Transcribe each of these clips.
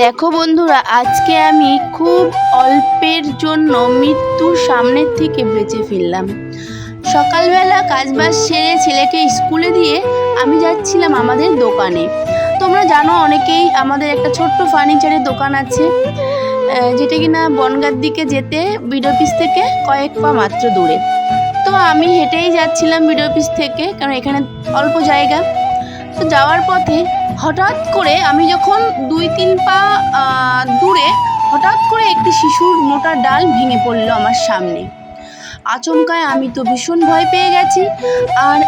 দেখো বন্ধুরা, আজকে আমি খুব অল্পের জন্য মৃত্যুর সামনের থেকে বেঁচে ফিরলাম। সকালবেলা কাজবাজ সেরে ছেলেকে স্কুলে দিয়ে আমি যাচ্ছিলাম আমাদের দোকানে। তোমরা জানো অনেকেই আমাদের একটা ছোট্ট ফার্নিচারের দোকান আছে যেটা কিনা বনগার দিকে যেতে বিড অফিস থেকে কয়েক পা মাত্র দূরে। তো আমি হেঁটেই যাচ্ছিলাম বিড অফিস থেকে, কারণ এখানে অল্প জায়গা। তো যাওয়ার পথে হঠাৎ করে আমি যখন দুই, তিন পা দূরে হঠাৎ করে একটি শিশুর মোটা ডাল ভেঙে পড়ল আমার সামনে। আচমকায় আমি তো ভীষণ ভয় পেয়ে গেছি। আর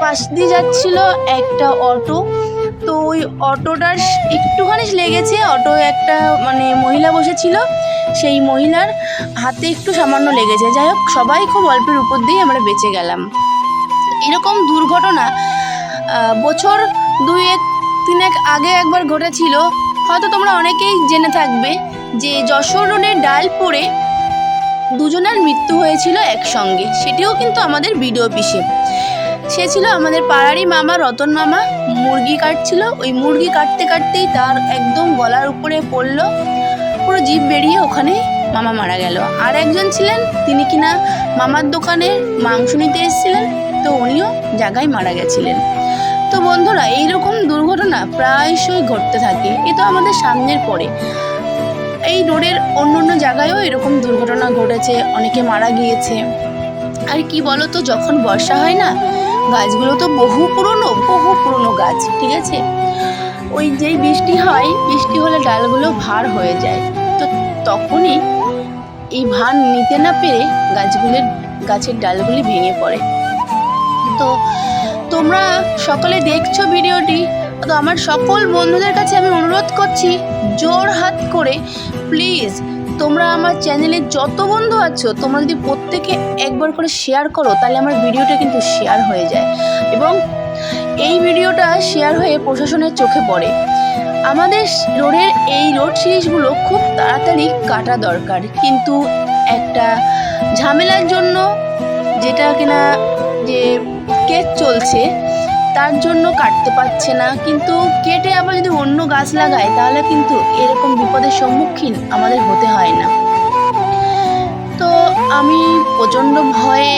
পাশ দিয়ে যাচ্ছিল একটা অটো। তো ওই অটোটার একটুখানি লেগেছে। অটো একটা মানে মহিলা বসেছিল। সেই মহিলার হাতে একটু সামান্য লেগেছে। যাই হোক, সবাই খুব অল্পের উপর দিয়ে আমরা বেঁচে গেলাম। এরকম দুর্ঘটনা বছর দুই এক তিনেক আগে একবার ঘটেছিল, হয়তো তোমরা অনেকেই জেনে থাকবে যে যশোর রোডের ডাল পড়ে দুজনের মৃত্যু হয়েছিল একসঙ্গে। সেটিও কিন্তু আমাদের বিডিও পিসে সে ছিল আমাদের পাড়ারই মামা, রতন মামা। মুরগি কাটছিল। ওই মুরগি কাটতে কাটতেই তার একদম গলার উপরে পড়ল। পুরো জিভ বেরিয়ে ওখানে মামা মারা গেল। আর একজন ছিলেন, তিনি কিনা মামার দোকানে মাংস নিতে এসেছিলেন, তো উনিও জায়গায় মারা গেছিলেন। তো বন্ধুরা, এইরকম দুর্ঘটনা প্রায়শই ঘটতে থাকে। এ তো আমাদের সামনের পরে। এই রোডের অন্য অন্য জায়গায়ও এরকম দুর্ঘটনা ঘটেছে, অনেকে মারা গিয়েছে। আর কি বলো তো যখন বর্ষা হয় না, গাছগুলো তো বহু পুরনো বহু পুরনো গাছ, ঠিক আছে? ওই যেই বৃষ্টি হয়, বৃষ্টি হলে ডালগুলো ভার হয়ে যায়। তো তখনই এই ভার নিতে না পেরে গাছগুলির, গাছের ডালগুলি ভেঙে পড়ে। তো তোমরা সকলে দেখছ ভিডিওটি, তো আমার সকল বন্ধুদের কাছে আমি অনুরোধ করছি, জোর হাত করে প্লিজ তোমরা আমার চ্যানেলে যত বন্ধু আছো, তোমরা যদি প্রত্যেকে একবার করে শেয়ার করো, তাহলে আমার ভিডিওটা কিন্তু শেয়ার হয়ে যায়। এবং এই ভিডিওটা শেয়ার হয়ে প্রশাসনের চোখে পড়ে। আমাদের রোডের এই রোড সিরিজগুলো খুব তাড়াতাড়ি কাটা দরকার। কিন্তু একটা ঝামেলার জন্য যেটা কিনা যে কেস চলছে, তার জন্য কাটতে পারছে না। কিন্তু কেটে আবার যদি অন্য গাছ লাগায়, তাহলে কিন্তু এরকম বিপদের সম্মুখীন আমাদের হতে হয় না। তো আমি প্রচণ্ড ভয়ে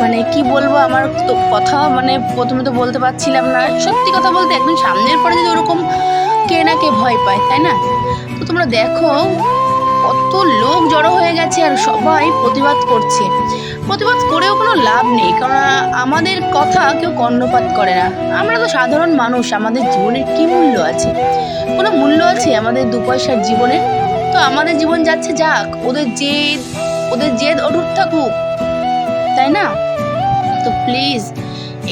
মানে কি বলব, আমার তো কথা মানে প্রথমে তো বলতে পারছিলাম না। সত্যি কথা বলতে একদম সামনের পরে যদি ওরকম কে না কে ভয় পায়, তাই না? তো তোমরা দেখো, কত লোক জড়ো হয়ে গেছে আর সবাই প্রতিবাদ করছে। প্রতিবাদ করেও কোনো লাভ নেই কারণ আমাদের কথা কেউ কর্ণপাত করে না। আমরা তো সাধারণ মানুষ, আমাদের জীবনের কী মূল্য আছে? কোনো মূল্য আছে আমাদের দু পয়সার জীবনের তো আমাদের জীবন যাচ্ছে যাক, ওদের জেদ ওদের জেদ অটুট থাকুক, তাই না? তো প্লিজ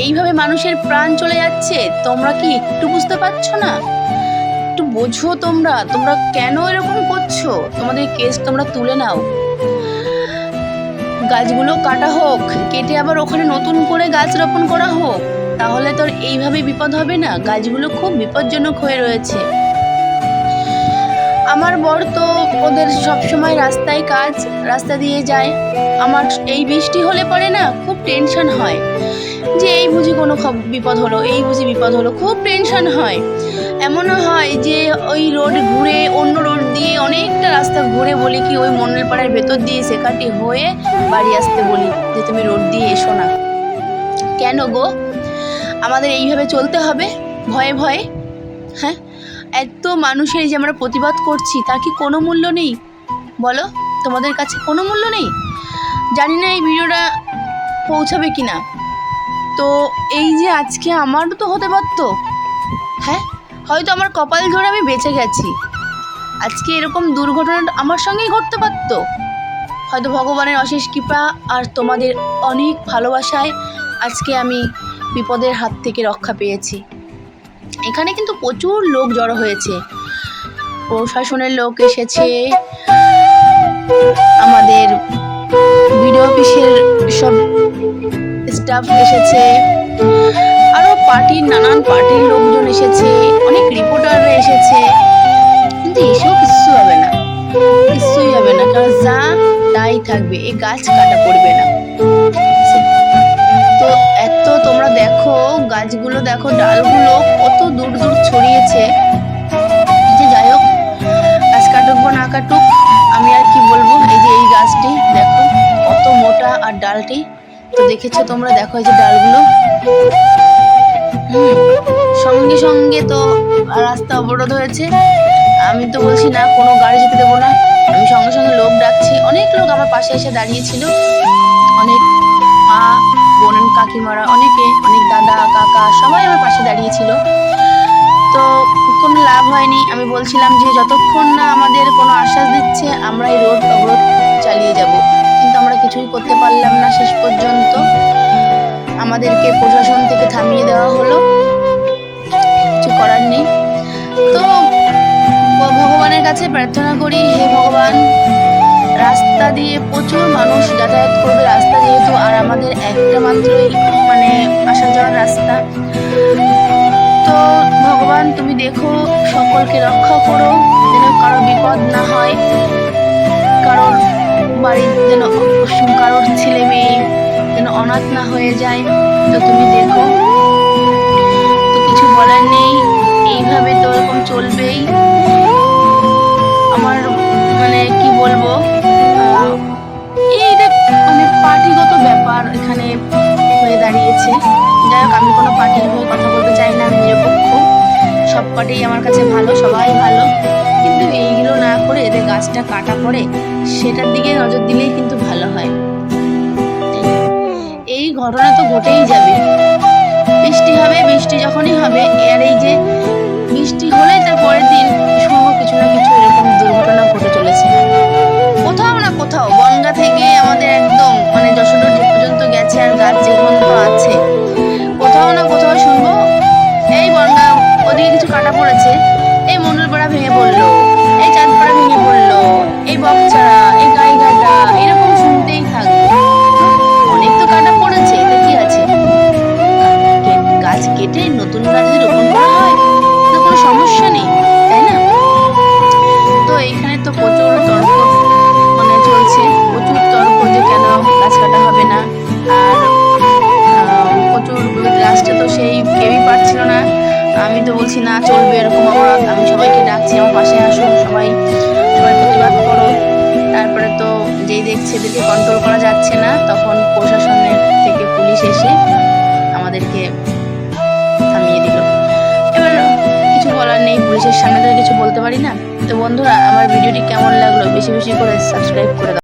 এইভাবে মানুষের প্রাণ চলে যাচ্ছে, তোমরা কি একটু বুঝতে পারছ না? একটু বোঝো তোমরা তোমরা কেন এরকম করছ? তোমাদের কেস তোমরা তুলে নাও। গাছগুলো কাটা হোক, কেটে আবার ওখানে নতুন করে গাছ রোপণ করা হোক, তাহলে তোর এইভাবে বিপদ হবে না। গাছগুলো খুব বিপজ্জনক হয়ে রয়েছে। আমার বর তো ওদের সবসময় রাস্তায় কাজ, রাস্তা দিয়ে যায়। আমার এই বৃষ্টি হলে পরে না খুব টেনশন হয়। যে এই বুঝি কোনো বিপদ হলো, এই বুঝি বিপদ হলো, খুব টেনশন হয়। এমনও হয় যে ওই রোড ঘুরে, অন্য রোড দিয়ে অনেকটা রাস্তা ঘুরে বলি কি ওই মন্ডল পাড়ার ভেতর দিয়ে সেখানটি হয়ে বাড়ি আসতে বলি, যে তুমি রোড দিয়ে এসো না। কেন গো? আমাদের এইভাবে চলতে হবে? ভয়ে ভয়ে? হ্যাঁ? এত মানুষের যে আমরা প্রতিবাদ করছি, তার কি কোনো মূল্য নেই? বলো, তোমাদের কাছে কোনো মূল্য নেই? জানি না এই ভিডিওটা পৌঁছাবে কি না তো এই যে আজকে আমারও তো হতে পারতো। হ্যাঁ হয়তো আমার কপাল ধরে আমি বেঁচে গেছি। আজকে এরকম দুর্ঘটনা আমার সঙ্গেই ঘটতে পারতো। হয়তো ভগবানের অশেষ কৃপা আর তোমাদের অনেক ভালোবাসায় আজকে আমি বিপদের হাত থেকে রক্ষা পেয়েছি। এখানে কিন্তু প্রচুর লোক জড়ো হয়েছে। প্রশাসনের লোক এসেছে। আমাদের বিডিও অফিসের সব স্টাফ এসেছে। আরও পার্টির নানান পার্টির লোকজন এসেছে। অনেক রিপোর্টাররা এসেছে। কিন্তু এসব কিছু হবে না। কিছুই হবে না, কারণ যা তাই থাকবে। এই গাছ কাটা পড়বে না। তো এত তোমরা দেখো, গাছগুলো দেখো, ডালগুলো কত দূর দূর ছড়িয়েছে। যে যাই হোক, গাছ কাটুক বা না কাটুক, আমি আর কি বলব, এই যে এই গাছটি, দেখো, কত মোটা আর ডালটি। দেখেছ তোমরা? দেখো এই যে ডালগুলো। হুম, সঙ্গে সঙ্গে তো রাস্তা অবরোধ হয়েছে। আমি তো বলছি না, কোনো গাড়ি যেতে দেবো না। আমি সঙ্গে সঙ্গে লোক ডাকছি। অনেক লোক আমার পাশে এসে দাঁড়িয়েছিল। অনেক মা, বোন, কাকিমারা, অনেকে, অনেক দাদা, কাকা সবাই আমার পাশে দাঁড়িয়েছিল। তো কোনো লাভ হয়নি। আমি বলছিলাম যে, যতক্ষণ না আমাদের কোনো আশ্বাস দিচ্ছে, আমরা এই রোড অবরোধ চালিয়ে যাব। আমরা কিছুই করতে পারলাম না শেষ পর্যন্ত। আমাদেরকে প্রশাসন থেকে থামিয়ে দেওয়া হলো। কিছু করার নেই। তো ভগবানের কাছে প্রার্থনা করি, হে ভগবান, রাস্তা দিয়ে প্রচুর মানুষ যাতায়াত করবে রাস্তা যেহেতু, আর আমাদের একটা মাত্রই মানে আসা যাওয়ার রাস্তা। তো, ভগবান, তুমি দেখো, সকলকে রক্ষা করো, যেন কারও বিপদ না হয়, কারোর বাড়ির যেন কারোর ছেলে মেয়ে যেন অনাথ না হয়ে যায়, তো তুমি দেখো। তো কিছু বলার নেই, এইভাবে তো ওরকম চলবেই। আমার মানে কি বলব এইটা মানে পার্টিগত ব্যাপার এখানে হয়ে দাঁড়িয়েছে। যাই হোক, আমি কোনো পার্টির হয়ে কথা বলতে চাই না, আমি নিরপেক্ষ। সব পার্টি আমার কাছে ভালো, সবাই ভালো। কিন্তু এইগুলো না করে এদের গাছটা কাটা পড়ে সেটার দিকে নজর দিলেই কিন্তু ভালো হয়। এই ঘটনা তো ঘটেই যাবে। বৃষ্টি হবে, বৃষ্টি যখনই হবে আর এই যে বৃষ্টি হলে তার পরের দিন তো বলছি, না, চলবে এরকম অপরাধ। আমি সবাইকে ডাকছি, আমার পাশে আসুন সবাই সবাই প্রতিবাদ করো। তারপরে তো যেই দেখছে এদেরকে কন্ট্রোল করা যাচ্ছে না, তখন প্রশাসনের থেকে পুলিশ এসে আমাদেরকে থামিয়ে দিল। এবার কিছু বলার নেই, পুলিশের সামনে তো কিছু বলতে পারি না। তো বন্ধুরা, আমার ভিডিওটি কেমন লাগল, বেশি বেশি করে সাবস্ক্রাইব করে